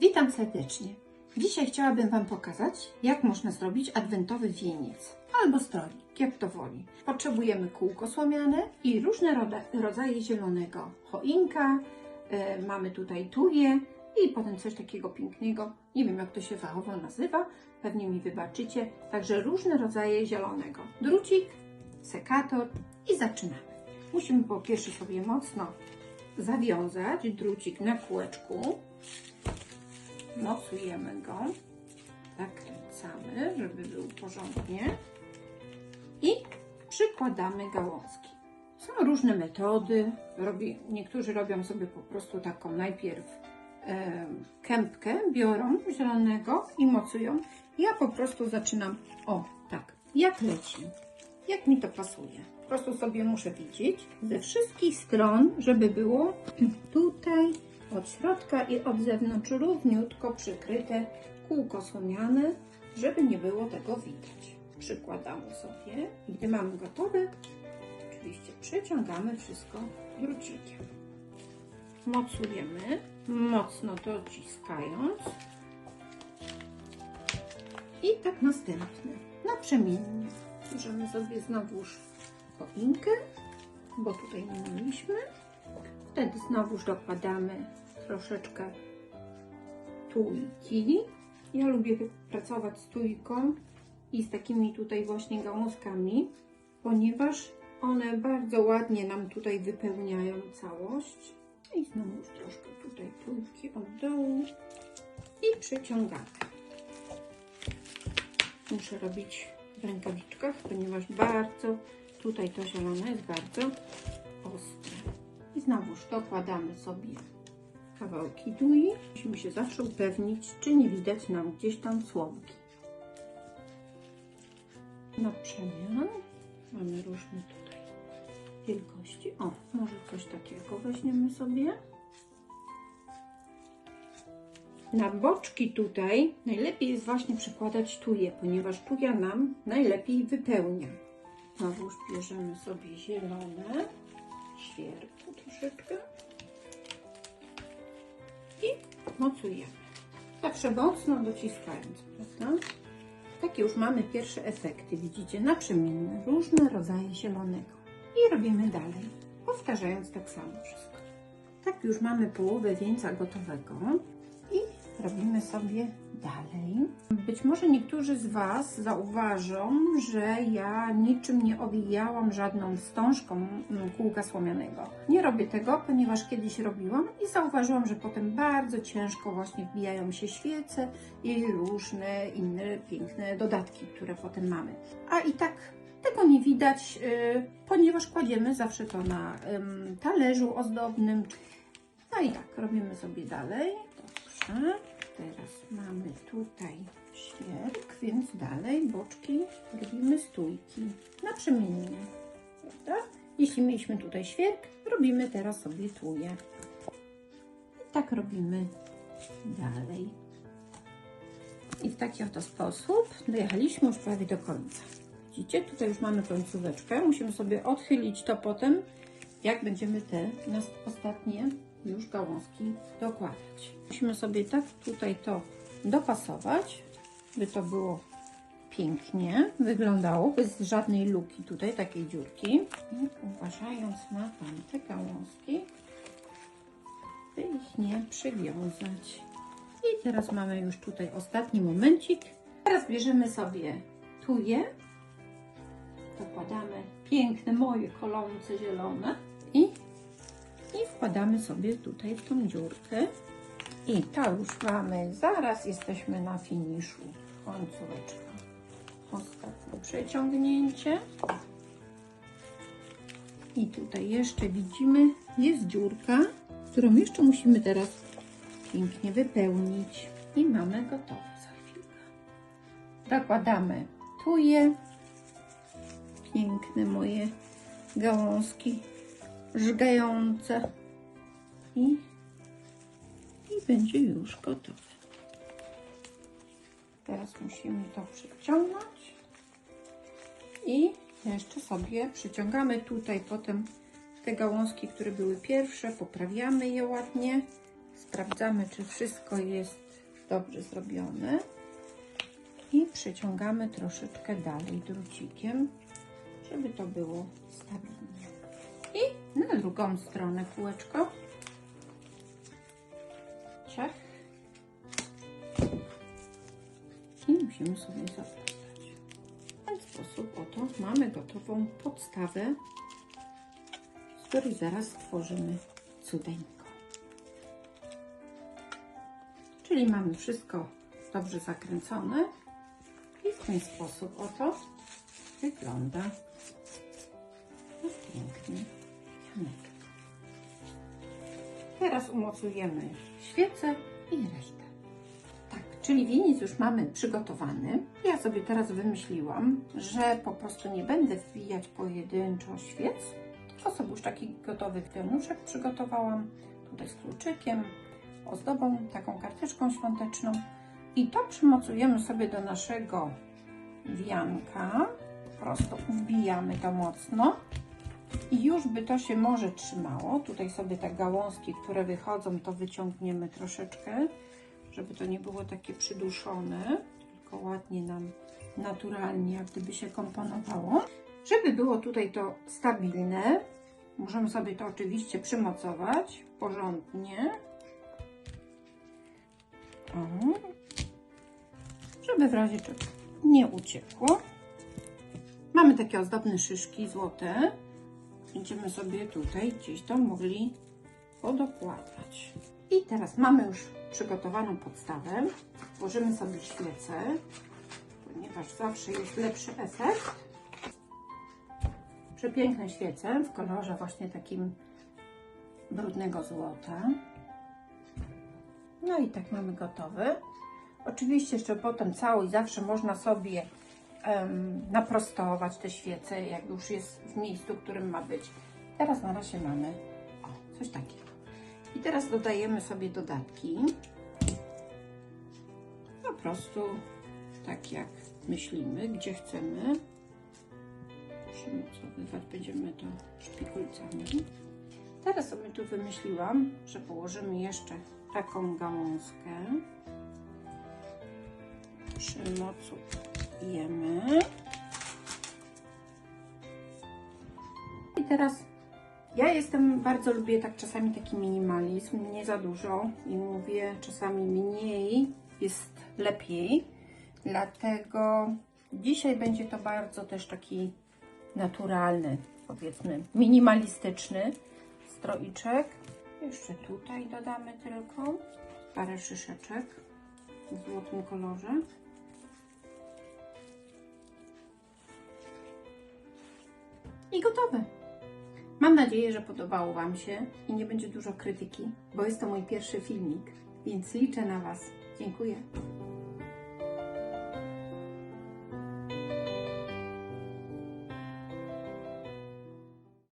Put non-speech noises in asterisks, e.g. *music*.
Witam serdecznie. Dzisiaj chciałabym Wam pokazać, jak można zrobić adwentowy wieniec albo stroik, jak to woli. Potrzebujemy kółko słomiane i różne rodzaje zielonego. Choinka, e, mamy tutaj tuje i potem coś takiego pięknego. Nie wiem, jak to się fachowo nazywa, pewnie mi wybaczycie. Także różne rodzaje zielonego. Drucik, sekator i zaczynamy. Musimy po pierwsze sobie mocno zawiązać drucik na kółeczku. Mocujemy go, zakręcamy, żeby był porządnie i przykładamy gałązki. Są różne metody. Robi, niektórzy robią sobie po prostu taką najpierw e, kępkę, biorą zielonego i mocują. Ja po prostu zaczynam, o tak, jak leci, jak mi to pasuje. Po prostu sobie muszę widzieć ze wszystkich stron, żeby było *clears throat* tutaj od środka i od zewnątrz równiutko przykryte kółko słomiane, żeby nie było tego widać. Przykładamy sobie i gdy mamy gotowe, oczywiście przeciągamy wszystko drucikiem. Mocujemy, mocno dociskając i tak następne, naprzemiennie. Bierzemy sobie znowuż choinkę, bo tutaj nie mieliśmy. Wtedy znowuż dokładamy troszeczkę tujki. Ja lubię pracować z tujką i z takimi tutaj właśnie gałązkami, ponieważ one bardzo ładnie nam tutaj wypełniają całość. I znowuż troszkę tutaj tujki od dołu i przeciągamy. Muszę robić w rękawiczkach, ponieważ bardzo tutaj to zielone jest bardzo ostre. I znowuż dokładamy sobie kawałki dui. Musimy się zawsze upewnić, czy nie widać nam gdzieś tam słomki. Na przemian mamy różne tutaj wielkości. O, może coś takiego weźmiemy sobie. Na boczki tutaj najlepiej jest właśnie przykładać tuje, ponieważ tuja nam najlepiej wypełnia. Znowuż bierzemy sobie zielone świerku troszeczkę i mocujemy. Zawsze mocno dociskając, prawda? Takie już mamy pierwsze efekty, widzicie, naprzemienne, różne rodzaje zielonego. I robimy dalej, powtarzając tak samo wszystko. Tak już mamy połowę wieńca gotowego i robimy sobie dalej. Być może niektórzy z Was zauważą, że ja niczym nie owijałam żadną wstążką kółka słomianego. Nie robię tego, ponieważ kiedyś robiłam i zauważyłam, że potem bardzo ciężko właśnie wbijają się świece i różne inne piękne dodatki, które potem mamy. A i tak tego nie widać, yy, ponieważ kładziemy zawsze to na talerzu ozdobnym. No i tak, robimy sobie dalej. Dobrze. Teraz mamy tutaj świerk, więc dalej boczki robimy stójki naprzemiennie, prawda? Jeśli mieliśmy tutaj świerk, robimy teraz sobie tuje. I tak robimy dalej. I w taki oto sposób dojechaliśmy już prawie do końca. Widzicie, tutaj już mamy końcóweczkę. Musimy sobie odchylić to potem, jak będziemy te ostatnie już gałązki dokładać. Musimy sobie tak tutaj to dopasować, by to było pięknie wyglądało, bez żadnej luki tutaj, takiej dziurki. I uważając na tamte gałązki, by ich nie przywiązać. I teraz mamy już tutaj ostatni momencik. Teraz bierzemy sobie tuje, dokładamy piękne moje kolące zielone wkładamy sobie tutaj w tą dziurkę. I to już mamy, zaraz jesteśmy na finiszu. Końcóweczka. Ostatnie przeciągnięcie. I tutaj jeszcze widzimy, jest dziurka, którą jeszcze musimy teraz pięknie wypełnić. I mamy gotowe za chwilkę. Dokładamy tuje. Piękne moje gałązki żgające i, i będzie już gotowe. Teraz musimy to przyciągnąć i jeszcze sobie przyciągamy tutaj potem te gałązki, które były pierwsze, poprawiamy je ładnie, sprawdzamy, czy wszystko jest dobrze zrobione. I przeciągamy troszeczkę dalej drucikiem, żeby to było stabilnie. I na drugą stronę kółeczko. I musimy sobie zaplątać. W ten sposób oto mamy gotową podstawę, z której zaraz tworzymy cudeńko. Czyli mamy wszystko dobrze zakręcone i w ten sposób oto wygląda nasz piękny janeczek. Teraz umocujemy świecę i resztę. Tak, czyli wieniec już mamy przygotowany. Ja sobie teraz wymyśliłam, że po prostu nie będę wbijać pojedynczo świec, tylko sobie już taki gotowy kwianuszek przygotowałam. Tutaj z kluczykiem, ozdobą, taką karteczką świąteczną. I to przymocujemy sobie do naszego wianka. Po prostu wbijamy to mocno. I już by to się może trzymało. Tutaj sobie te gałązki, które wychodzą, to wyciągniemy troszeczkę, żeby to nie było takie przyduszone, tylko ładnie nam naturalnie, jak gdyby się komponowało. Żeby było tutaj to stabilne, możemy sobie to oczywiście przymocować porządnie. O. Żeby w razie czego nie uciekło. Mamy takie ozdobne szyszki złote. Będziemy sobie tutaj gdzieś to mogli podokładać. I teraz mamy już przygotowaną podstawę. Włożymy sobie świecę, ponieważ zawsze jest lepszy efekt. Przepiękne świece w kolorze właśnie takim brudnego złota. No i tak mamy gotowy. Oczywiście jeszcze potem cały zawsze można sobie naprostować te świece, jak już jest w miejscu, w którym ma być. Teraz na razie mamy o, coś takiego. I teraz dodajemy sobie dodatki. Po prostu tak jak myślimy, gdzie chcemy. Przymocowywać będziemy to szpikulcami. Teraz sobie tu wymyśliłam, że położymy jeszcze taką gałązkę. Przymocujemy. I teraz ja jestem, bardzo lubię tak czasami taki minimalizm, nie za dużo i mówię czasami mniej jest lepiej. Dlatego dzisiaj będzie to bardzo też taki naturalny, powiedzmy minimalistyczny stroiczek. Jeszcze tutaj dodamy tylko parę szyszeczek w złotym kolorze. I gotowe. Mam nadzieję, że podobało Wam się i nie będzie dużo krytyki, bo jest to mój pierwszy filmik, więc liczę na Was. Dziękuję.